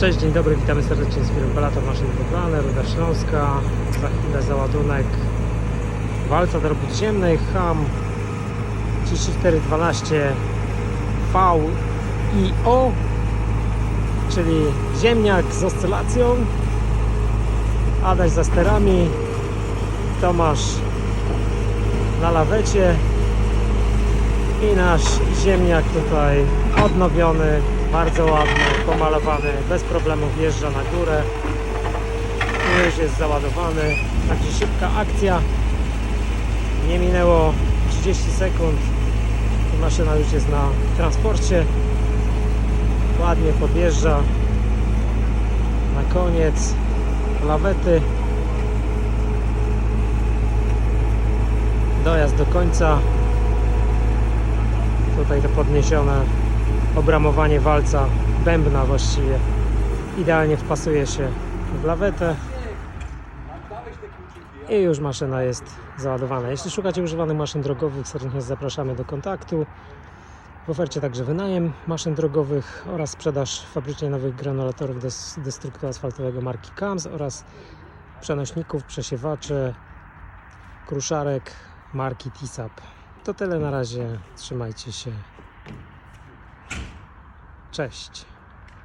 Cześć, dzień dobry, witamy serdecznie z firmy Pelator Maszyn Budowlane, Ruda Śląska. Za chwilę załadunek walca do robót ziemnych HAM 3412 VIO, czyli ziemniak z oscylacją. Adaś za sterami, Tomasz na lawecie i nasz ziemniak tutaj odnowiony, bardzo ładny, pomalowany, bez problemu wjeżdża na górę. Tu już jest załadowany, także szybka akcja. Nie minęło 30 sekund i maszyna już jest na transporcie. Ładnie podjeżdża na koniec lawety. Dojazd do końca. Tutaj to podniesione obramowanie walca, bębna właściwie. Idealnie wpasuje się w lawetę. I już maszyna jest załadowana. Jeśli szukacie używanych maszyn drogowych, serdecznie zapraszamy do kontaktu. W ofercie także wynajem maszyn drogowych oraz sprzedaż fabrycznie nowych granulatorów des- destruktu asfaltowego marki KAMS oraz przenośników, przesiewaczy, kruszarek marki TISAP. To tyle na razie. Trzymajcie się. Cześć.